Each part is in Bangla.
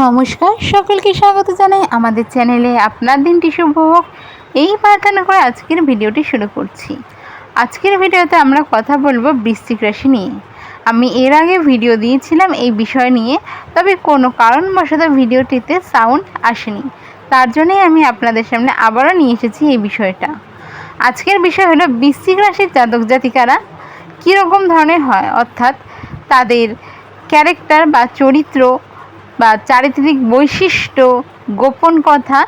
নমস্কার, সকলকে স্বাগত জানাই আমাদের চ্যানেলে আপনার দিনটি শুভ হোক। এই প্রার্থনা করে আজকের ভিডিওটি শুরু করছি। আজকের ভিডিওতে আমরা কথা বলব বৃশ্চিক রাশি নিয়ে। আমি এর আগে ভিডিও দিয়েছিলাম এই বিষয় নিয়ে, তবে কোনো কারণবশত ভিডিওটিতে সাউন্ড আসেনি। তার জন্যই আমি আপনাদের সামনে আবারও নিয়ে এসেছি এই বিষয়টা। আজকের বিষয় হলো বৃশ্চিক রাশির জাতক জাতিকারা কীরকম ধরনের হয়? অর্থাৎ তাদের ক্যারেক্টার বা চরিত্র বা চারিত্রিক বৈশিষ্ট্য, গোপন কথা,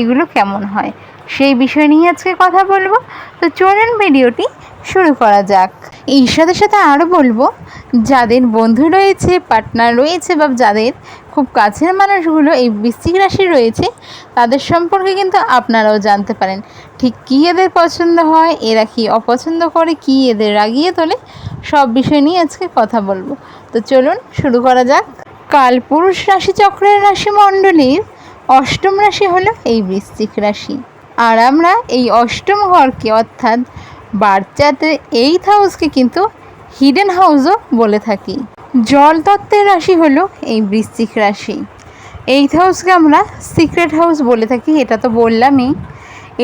এগুলো কেমন হয়? সেই বিষয় নিয়ে আজকে কথা বলব। তো চলুন ভিডিওটি শুরু করা যাক। এই সাথে সাথে আরও বলব, যাদের বন্ধু রয়েছে পার্টনার রয়েছে বা যাদের খুব কাছের মানুষগুলো এই বৃশ্চিক রাশি রয়েছে, তাদের সম্পর্কে কিন্তু আপনারাও জানতে পারেন। ঠিক কী এদের পছন্দ হয়, এরা কি অপছন্দ করে, কি এদের রাগিয়ে তোলে, সব বিষয় নিয়ে আজকে কথা বলব। তো চলুন শুরু করা যাক। কালপুরুষ রাশিচক্রের রাশিমণ্ডলীর অষ্টম রাশি হলো এই বৃশ্চিক রাশি। আর আমরা এই অষ্টম ঘরকে অর্থাৎ বাচ্চাদের এইথ হাউসকে কিন্তু হিডেন হাউসও বলে থাকি। জল তত্ত্বের রাশি হলো এই বৃশ্চিক রাশি। এইট হাউসকে আমরা সিক্রেট হাউস বলে থাকি, এটা তো বললামই।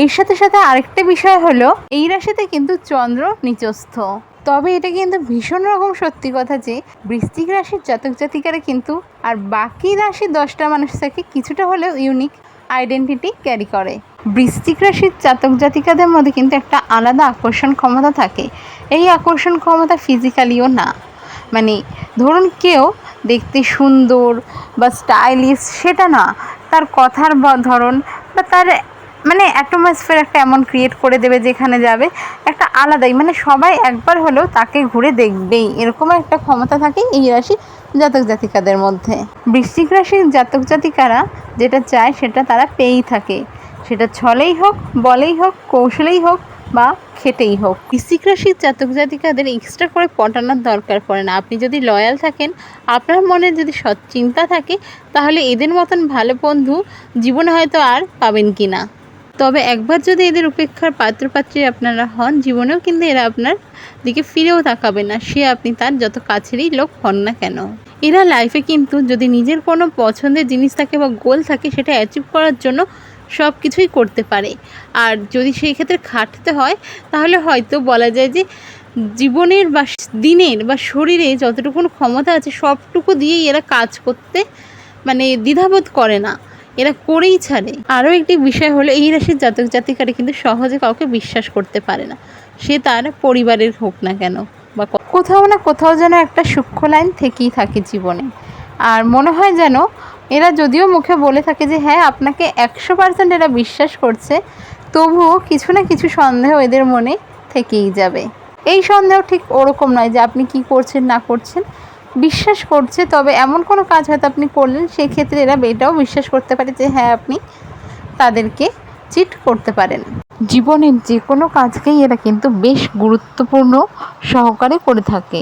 এর সাথে সাথে আরেকটা বিষয় হলো, এই রাশিতে কিন্তু চন্দ্র নিচস্থ। তবে এটা কিন্তু ভীষণ রকম সত্যি কথা যে বৃষ্টিক রাশির জাতক জাতিকারা কিন্তু আর বাকি রাশির দশটা মানুষ থেকে কিছুটা হলেও ইউনিক আইডেন্টিটি ক্যারি করে। বৃশ্চিক রাশির জাতক জাতিকাদের মধ্যে কিন্তু একটা আলাদা আকর্ষণ ক্ষমতা থাকে। এই আকর্ষণ ক্ষমতা ফিজিক্যালিও না। মানে ধরুন কেউ দেখতে সুন্দর বা স্টাইলিশ সেটা না। তার কথার ধরন বা তার মানে অ্যাটমসফিয়ার একটা এমন ক্রিয়েট করে দেবে যেখানে যাবে। একটা আলাদাই মানে সবাই একবার হলেও তাকে ঘুরে দেখবেই। এরকম একটা ক্ষমতা থাকে এই রাশি জাতক জাতিকাদের মধ্যে। বৃশ্চিক রাশির জাতক জাতিকারা যেটা চায় সেটা তারা পেয়েই থাকে। সেটা ছলেই হোক, বলেই হোক, কৌশলেই হোক বা খেটেই হোক। বৃশ্চিক রাশির জাতক জাতিকাদের এক্সট্রা করে পটানোর দরকার পড়ে না। আপনি যদি লয়াল থাকেন, আপনার মনে যদি সৎ চিন্তা থাকে, তাহলে এদের মতন ভালো বন্ধু জীবনে হয়তো আর পাবেন কি না তবে একবার যদি এদের উপেক্ষার পাত্রপাত্রী আপনারা হন, জীবনেও কিন্তু এরা আপনার দিকে ফিরেও তাকাবে না। সে আপনি তার যত কাছেরই লোক হন না কেন। এরা লাইফে কিন্তু যদি নিজের কোনো পছন্দের জিনিস থাকে বা গোল থাকে, সেটা অ্যাচিভ করার জন্য সব কিছুই করতে পারে। আর যদি সেই ক্ষেত্রে খাটতে হয়, তাহলে হয়তো বলা যায় যে জীবনের বা দিনের বা শরীরে যতটুকু ক্ষমতা আছে, সবটুকু দিয়েই এরা কাজ করতে মানে দ্বিধাবোধ করে না। এরা করেই ছাড়ে। আরও একটি বিষয় হলো, এই রাশির জাতক জাতিকারা কিন্তু সহজে কাউকে বিশ্বাস করতে পারে না। সে তার পরিবারের হোক না কেন, বা কোথাও না কোথাও যেন একটা সূক্ষ্ম লাইন থেকেই থাকে জীবনে। আর মনে হয় যেন এরা যদিও মুখে বলে থাকে যে হ্যাঁ আপনাকে একশো পার্সেন্ট এরা বিশ্বাস করছে, তবুও কিছু না কিছু সন্দেহ এদের মনে থেকেই যাবে। এই সন্দেহ ঠিক ওরকম নয় যে, আপনি কি করছেন, না করছেন। বিশ্বাস করছে, তবে এমন কোনো কাজ হয়তো আপনি করলেন, সেক্ষেত্রে এরা এটাও বিশ্বাস করতে পারে যে হ্যাঁ আপনি তাদেরকে চিট করতে পারেন। জীবনের যে কোনো কাজকেই এরা কিন্তু বেশ গুরুত্বপূর্ণ সহকারে করে থাকে।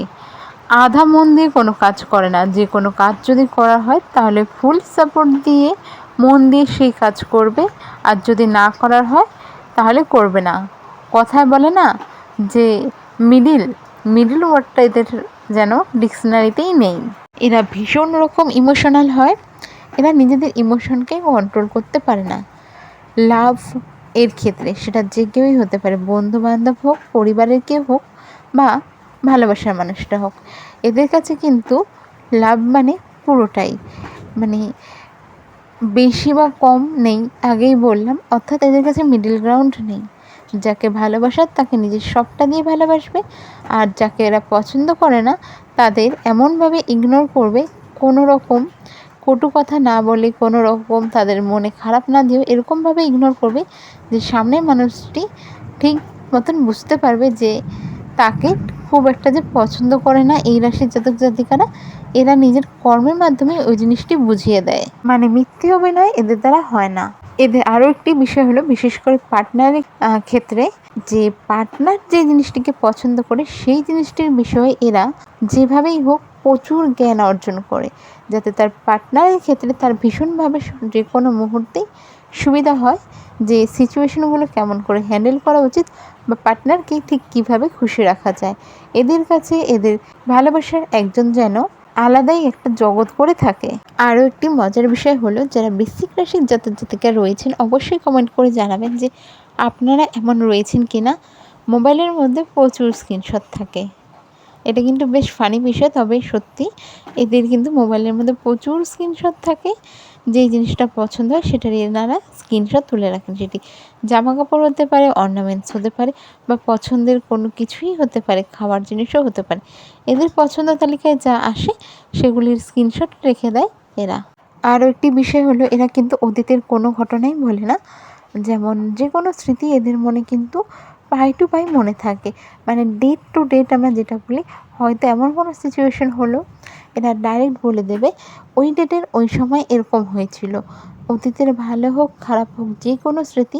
আধা মন দিয়ে কোনো কাজ করে না। যে কোনো কাজ যদি করা হয়, তাহলে ফুল সাপোর্ট দিয়ে মন দিয়ে সেই কাজ করবে। আর যদি না করার হয়, তাহলে করবে না। কথায় বলে না যে মিডিল মিডিল ওয়ার্ডটা এদের যেন ডিকশনারিতেই নেই। এরা ভীষণ রকম ইমোশনাল হয়। এরা নিজেদের ইমোশনকে কন্ট্রোল করতে পারে না। লাভ এর ক্ষেত্রে সেটা যে কেউই হতে পারে বন্ধু বান্ধব হোক, পরিবারের কেউ হোক বা ভালোবাসার মানুষটা হোক। এদের কাছে কিন্তু লাভ মানে পুরোটাই। মানে বেশি বা কম নেই, আগেই বললাম। অর্থাৎ এদের কাছে মিডিল গ্রাউন্ড নেই। যাকে ভালোবাসার তাকে নিজের সবটা দিয়ে ভালোবাসবে, আর যাকে এরা পছন্দ করে না, তাদের এমনভাবে ইগনোর করবে, কোনো রকম কটু কথা না বলে, কোনো রকম তাদের মনে খারাপ না দিয়েও এরকমভাবে ইগনোর করবে যে সামনের মানুষটি ঠিক মতন বুঝতে পারবে যে তাকে খুব একটা যে পছন্দ করে না এই রাশির জাতক জাতিকারা, এরা নিজের কর্মের মাধ্যমে ওই জিনিসটি বুঝিয়ে দেয়। মানে মিথ্যে অভিনয় এদের দ্বারা হয় না। এদের আরও একটি বিষয় হলো, বিশেষ করে পার্টনারের ক্ষেত্রে যে পার্টনার যে জিনিসটিকে পছন্দ করে, সেই জিনিসটির বিষয়ে এরা যেভাবেই হোক প্রচুর জ্ঞান অর্জন করে, যাতে তার পার্টনারের ক্ষেত্রে তার ভীষণভাবে যে কোনো মুহূর্তেই সুবিধা হয় যে সিচুয়েশনগুলো কেমন করে হ্যান্ডেল করা উচিত বা পার্টনারকে ঠিক কীভাবে খুশি রাখা যায়। এদের কাছে এদের ভালোবাসার একজন যেন আলাদাই একটা জগৎ করে থাকে। আরও একটি মজার বিষয় হলো, যারা বৃশ্চিক রাশির জাতক জাতিকা রয়েছেন, অবশ্যই কমেন্ট করে জানাবেন যে আপনারা এমন রয়েছেন কিনা। মোবাইলের মধ্যে প্রচুর স্ক্রিনশট থাকে। এটা কিন্তু বেশ ফানি বিষয়, তবে সত্যি এদের কিন্তু মোবাইলের মধ্যে প্রচুর স্ক্রিনশট থাকে। যেই জিনিসটা পছন্দ হয় সেটার এনারা স্ক্রিনশট তুলে রাখেন সেটি। জামা কাপড় হতে পারে অর্নামেন্টস হতে পারে, বা পছন্দের কোনো কিছুই হতে পারে, খাওয়ার জিনিসও হতে পারে। এদের পছন্দ তালিকায় যা আসে সেগুলির স্ক্রিনশট রেখে দেয় এরা। আরও একটি বিষয় হলো, এরা কিন্তু অতীতের কোনো ঘটনাই বলে না। যেমন যে কোনো স্মৃতি এদের মনে কিন্তু পাই টু পাই মনে থাকে। মানে ডেট টু ডেট আমরা যেটা বলি, হয়তো এমন কোনো সিচুয়েশন হলো এরা ডাইরেক্ট বলে দেবে, ওই ডেটের ওই সময় এরকম হয়েছিল। অতীতের ভালো হোক, খারাপ হোক, যে কোনো স্মৃতি,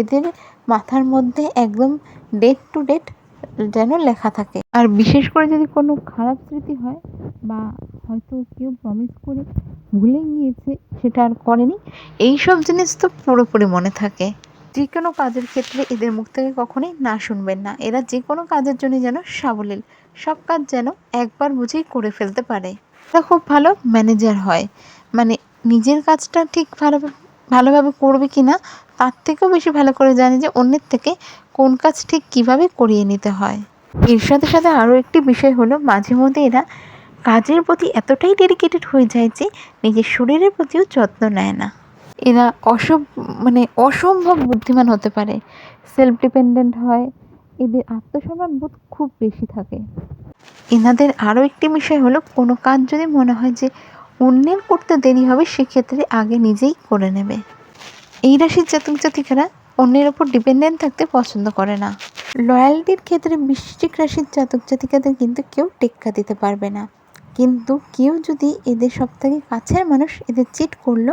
এদের মাথার মধ্যে একদম ডেট টু ডেট যেন লেখা থাকে। আর বিশেষ করে যদি কোনো খারাপ স্মৃতি হয়, বা হয়তো কেউ প্রমিস করে ভুলে গিয়েছে, সেটা আর করেনি এই সব জিনিস তো পুরোপুরি মনে থাকে। যে কোনো কাজের ক্ষেত্রে এদের মুখ থেকে কখনোই না শুনবেন না। এরা যে কোনো কাজের জন্য যেন সাবলীল। সব কাজ যেন একবার বুঝেই করে ফেলতে পারে। এরা খুব ভালো ম্যানেজার হয়। মানে নিজের কাজটা ঠিক ভালো, ভালোভাবে করবে কি না, তার থেকেও বেশি ভালো করে জানে যে অন্যের থেকে কোন কাজ ঠিক কীভাবে করিয়ে নিতে হয়। এর সাথে সাথে আরও একটি বিষয় হলো, মাঝে মধ্যে এরা কাজের প্রতি এতটাই ডেডিকেটেড হয়ে যায় যে নিজের শরীরের প্রতিও যত্ন নেয় না। এরা অসব মানে অসম্ভব বুদ্ধিমান হতে পারে। সেলফ ডিপেন্ডেন্ট হয়। এদের আত্মসম্মান বোধ খুব বেশি থাকে। এনাদের আরও একটি বিষয় হলো, কোনো কাজ যদি মনে হয় যে অন্যের করতে দেরি হবে, সেক্ষেত্রে আগে নিজেই করে নেবে। এই রাশির জাতক জাতিকারা অন্যের ওপর ডিপেন্ডেন্ট থাকতে পছন্দ করে না। লয়্যালটির ক্ষেত্রে বৃশ্চিক রাশির জাতক জাতিকাদের কিন্তু কেউ টেক্কা দিতে পারবে না। কিন্তু কেউ যদি এদের সব থেকে কাছের মানুষ, এদের চিট করল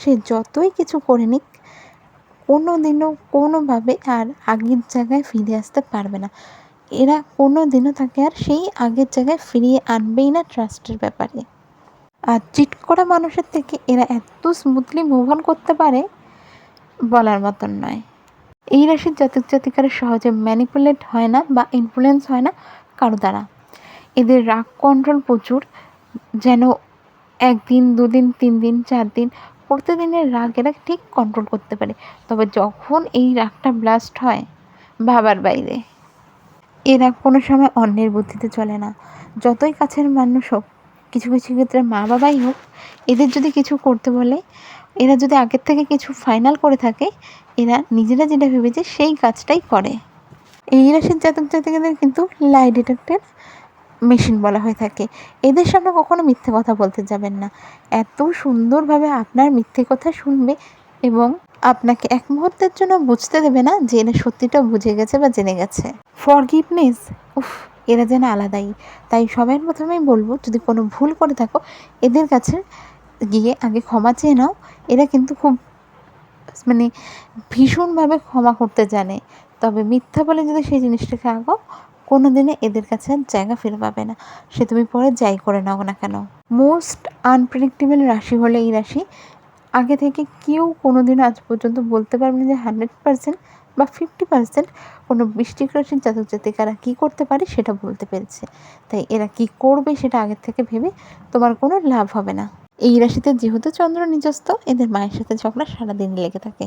সে যতই কিছু করে নিক কোনো দিনও কোনোভাবে আর আগের জায়গায় ফিরে আসতে পারবে না। এরা কোনো দিনও তাকে আর সেই আগের জায়গায় ফিরিয়ে আনবেই না ট্রাস্টের ব্যাপারে। আর চিট করা মানুষের থেকে এরা এত স্মুথলি মুভ অন করতে পারে, বলার মতন নয়। এই রাশির জাতক জাতিকারা সহজে ম্যানিপুলেট হয় না বা ইনফ্লুয়েন্স হয় না কারও দ্বারা। এদের রাগ কন্ট্রোল প্রচুর, যেন একদিন, দুদিন তিন দিন চার দিন প্রতিদিনের রাগ এরা ঠিক কন্ট্রোল করতে পারে। তবে যখন এই রাগটা ব্লাস্ট হয়, ভাবার বাইরে, এ রাগ কোনো সময় অন্যের বুদ্ধিতে চলে না। যতই কাছের মানুষ হোক, কিছু কিছু ক্ষেত্রে মা বাবাই হোক, এদের যদি কিছু করতে বলে, এরা যদি আগের থেকে কিছু ফাইনাল করে থাকে, এরা নিজেরা যেটা ভেবেছে সেই কাজটাই করে। এই রাশির জাতক জাতিকাদের কিন্তু লাই ডিটেক্টেড মেশিন বলা হয়ে থাকে। এদের সামনে কখনো মিথ্যে কথা বলতে যাবেন না। এত সুন্দরভাবে আপনার মিথ্যে কথা শুনবে এবং আপনাকে এক মুহূর্তের জন্য বুঝতে দেবে না যে এরা সত্যিটা বুঝে গেছে বা জেনে গেছে। ফরগিভনেস উফ, এরা যেন আলাদাই। তাই সবার প্রথমেই বলব, যদি কোনো ভুল করে থাকো, এদের কাছে গিয়ে আগে ক্ষমা চেয়ে নাও। এরা কিন্তু খুব মানে ভীষণভাবে ক্ষমা করতে জানে। তবে মিথ্যা বলে যদি সেই জিনিসটাকে আগাও কোনো দিনে এদের কাছে আর জায়গা ফিরে পাবে না। সে তুমি পরে যাই করে নাও না কেন? মোস্ট আনপ্রেডিক্টেবল রাশি হলে এই রাশি। আগে থেকে কেউ কোনো দিন আজ পর্যন্ত বলতে পারবে না যে হান্ড্রেড পার্সেন্ট বা ফিফটি পার্সেন্ট কোনো বৃষ্টিক রাশির জাতক জাতিকারা কী করতে পারে সেটা বলতে পেরেছে। তাই এরা কি করবে সেটা আগের থেকে ভেবে তোমার কোনো লাভ হবে না। এই রাশিতে যেহেতু চন্দ্র নিজস্ত, এদের মায়ের সাথে ঝগড়া সারাদিন লেগে থাকে।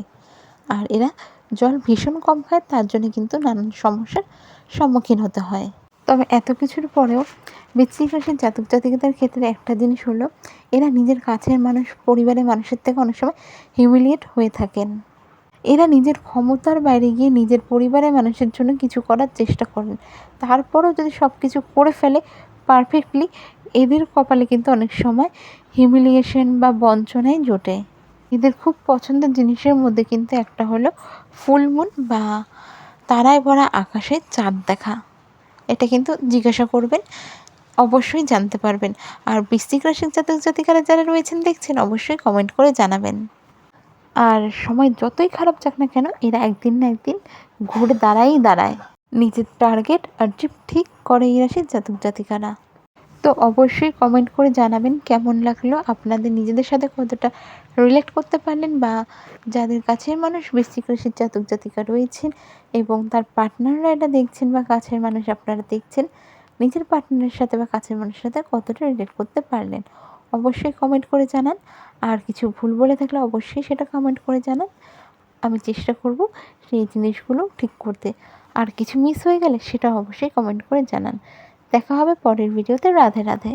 আর এরা জল ভীষণ কম খায়, তার জন্য কিন্তু নানান সমস্যার সম্মুখীন হতে হয়। তবে এত কিছুর পরেও বৃশ্চিক রাশির জাতক জাতিকাদের ক্ষেত্রে একটা জিনিস হলো, এরা নিজের কাছের মানুষ, পরিবারের মানুষের থেকে অনেক সময় হিউমিলিয়েট হয়ে থাকেন। এরা নিজের ক্ষমতার বাইরে গিয়ে নিজের পরিবারের মানুষের জন্য কিছু করার চেষ্টা করেন। তারপরেও যদি সব কিছু করে ফেলে পারফেক্টলি এদের কপালে কিন্তু অনেক সময় হিউমিলিয়েশন বা বঞ্চনাই জোটে। এদের খুব পছন্দের জিনিসের মধ্যে কিন্তু একটা হলো ফুলমুন বা তারায় ভরা আকাশে চাঁদ দেখা। এটা কিন্তু জিজ্ঞাসা করবেন, অবশ্যই জানতে পারবেন। আর বৃশ্চিক রাশির জাতক জাতিকারা যারা রয়েছেন দেখছেন, অবশ্যই কমেন্ট করে জানাবেন। আর সময় যতই খারাপ যাক না কেন, এরা একদিন না একদিন ঘুরে দাঁড়াই দাঁড়ায়। নিজের টার্গেট আর জিপ ঠিক করে এই রাশির জাতক জাতিকারা। তো অবশ্যই কমেন্ট করে জানাবেন, কেমন লাগল? আপনাদের নিজেদের সাথে কতটা রিলেট করতে পারলেন বা যাদের কাছের মানুষ বৃশ্চিক রাশির জাতক জাতিকা রয়েছেন এবং তার পার্টনাররা এটা দেখছেন বা কাছের মানুষ আপনারা দেখছেন, নিজের পার্টনারের সাথে বা কাছের মানুষের সাথে কতটা রিলেট করতে পারলেন? অবশ্যই কমেন্ট করে জানান। আর কিছু ভুল বলে থাকলে অবশ্যই সেটা কমেন্ট করে জানান। আমি চেষ্টা করব সেই জিনিসগুলো ঠিক করতে। আর কিছু মিস হয়ে গেলে সেটা অবশ্যই কমেন্ট করে জানান। দেখা হবে পরের ভিডিওতে রাধে রাধে।